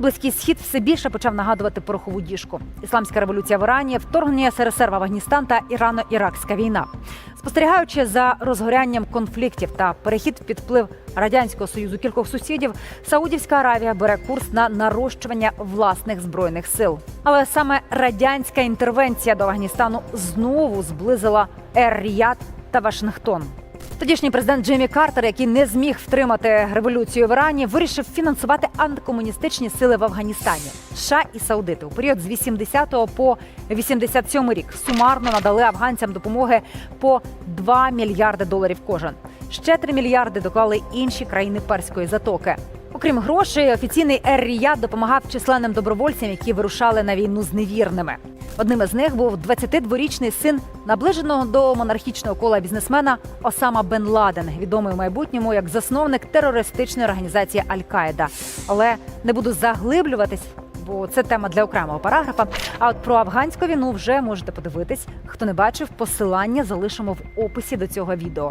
Близький схід все більше почав нагадувати порохову діжку. Ісламська революція в Ірані, вторгнення СРСР в Афганістан та Ірано-Іракська війна. Спостерігаючи за розгорянням конфліктів та перехід під вплив радянського союзу кількох сусідів, Саудівська Аравія бере курс на нарощування власних збройних сил. Але саме радянська інтервенція до Афганістану знову зблизила Ер-Ріяд та Вашингтон. Тодішній президент Джиммі Картер, який не зміг втримати революцію в Ірані, вирішив фінансувати антикомуністичні сили в Афганістані. США і Саудити у період з 80 по 87 рік сумарно надали афганцям допомоги по 2 мільярди доларів кожен. Ще 3 мільярди доклали інші країни перської затоки. Окрім грошей, офіційний Ер-Ріяд допомагав численним добровольцям, які вирушали на війну з невірними. Одним із них був 22-річний син наближеного до монархічного кола бізнесмена Осама Бен Ладен, відомий в майбутньому як засновник терористичної організації Аль-Каїда. Але не буду заглиблюватись, бо це тема для окремого параграфа. А от про афганську війну вже можете подивитись. Хто не бачив, посилання залишимо в описі до цього відео.